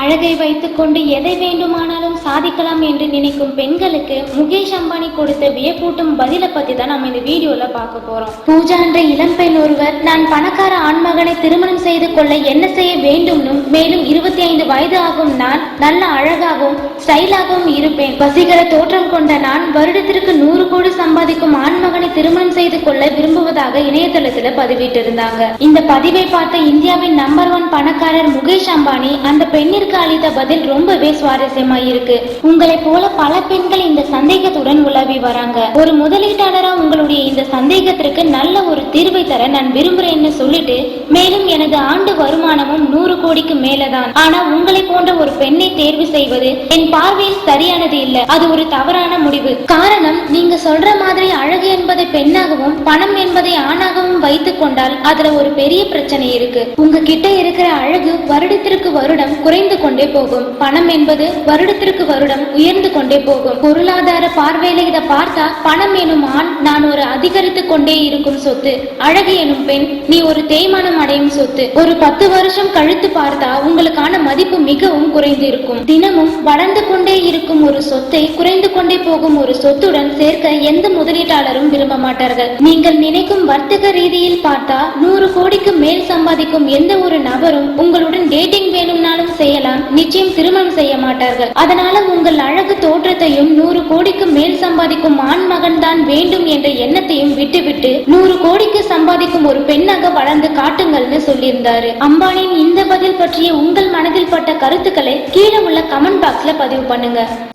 அழகை வைத்துக்கொண்டு எதை வேண்டுமானாலும் சாதிக்கலாம் என்று நினைக்கும் பெண்களுக்கு முகேஷ் அம்பானி கொடுத்த வியப்பூட்டும் பதிலை பத்தி தான் நம்ம இந்த வீடியோல பார்க்க போறோம். பூஜா என்ற இளம்பெண் ஒருவர் நான் பணக்கார ஆண்மகனை திருமணம் செய்து கொள்ள என்ன செய்ய வேண்டும்னும் மேலும் இருபத்தி ஐந்து வயது ஆகும் நான் நல்ல அழகாகவும் ஸ்டைலாகவும் இருப்பேன். வசீகர தோற்றம் கொண்ட நான் வருடத்திற்கு நூறு கோடி சம்பாதிக்கும் ஆண்மகனை திருமணம் செய்து கொள்ள விரும்புவதாக இணையதளத்துல பதிவிட்டிருந்தாங்க. இந்த பதிவை பார்த்த இந்தியாவின் நம்பர் ஒன் பணக்காரர் முகேஷ் அம்பானி அந்த பெண்ணிற்கு அளித்த பதில் ரொம்பவே சுவாரஸ்யமா இருக்கு உங்களை போல பல பெண்கள் இந்த சந்தேகத்துடன் உலவி வராங்க. ஒரு முதலீட்டாளரா உங்களுடைய இந்த சந்தேகத்திற்கு நல்ல ஒரு தீர்வை தர நான் விரும்புறேன்னு சொல்லிட்டு மேலும் எனது ஆண்டு வருமானமும் நூறு கோடிக்கு மேலதான். ஆனா உங்களை போன்ற ஒரு பெண்ணை தேர்வு செய்வது என் பார்வையில் சரியானது இல்ல. அது ஒரு தவறான முடிவு. காரணம் நீங்க சொல்ற மாதிரி அழகு என்பதை பெண்ணாகவும் பணம் என்பதை ஆணாகவும் வைத்துக் கொண்டால் அதுல ஒரு பெரிய பிரச்சனை இருக்கு. உங்ககிட்ட இருக்கிற அழகு வருடத்திற்கு வருடம் குறைந்து கொண்டே போகும். பணம் என்பது வருடத்திற்கு வருடம் உயர்ந்து கொண்டே போகும். பொருளாதார பார்வையில இதை பார்த்தா பணம் எனும் நான் ஒரு அதிகரித்து கொண்டே இருக்கும் சொத்து அழகு எனும் பெண் நீ ஒரு தேய்மானம் அடையும் சொத்து. ஒரு பத்து வருஷம் கழித்து பார்த்தா உங்களுக்கான மதிப்பு மிகவும் குறைந்து இருக்கும் தினமும் வளர்ந்து கொண்டே இருக்கும் ஒரு சொத்தை குறைந்து கொண்டே போகும் ஒரு சொத்துடன் சேர்க்க எந்த முதலீட்டாளரும் விரும்ப மாட்டார்கள். நீங்கள் நினைக்கும் வர்த்தக ரீதியில் பார்த்தா நூறு கோடிக்கு மேல் சம்பாதிக்கும் எந்த ஒரு நபரும் உங்களுடன் டேட்டிங் வேணும்னாலும் செய்யலாம் நிச்சயம் திருமணம் செய்ய மாட்டார்கள். அதனால உங்கள் அழகு தோற்றத்தையும் நூறு கோடிக்கு மேல் சம்பாதிக்கும் ஆண் மகன் தான் வேண்டும் என்ற எண்ணத்தையும் விட்டுவிட்டு நூறு கோடிக்கு சம்பாதிக்கும் ஒரு பெண்ணாக வளர்ந்து காட்டுங்கள்னு சொல்லியிருந்தாரு. அம்பானின் இந்த பதில் பற்றிய உங்கள் மனதில் பட்ட கருத்துக்களை கீழே உள்ள கமெண்ட் பாக்ஸ்ல பதிவு பண்ணுங்க.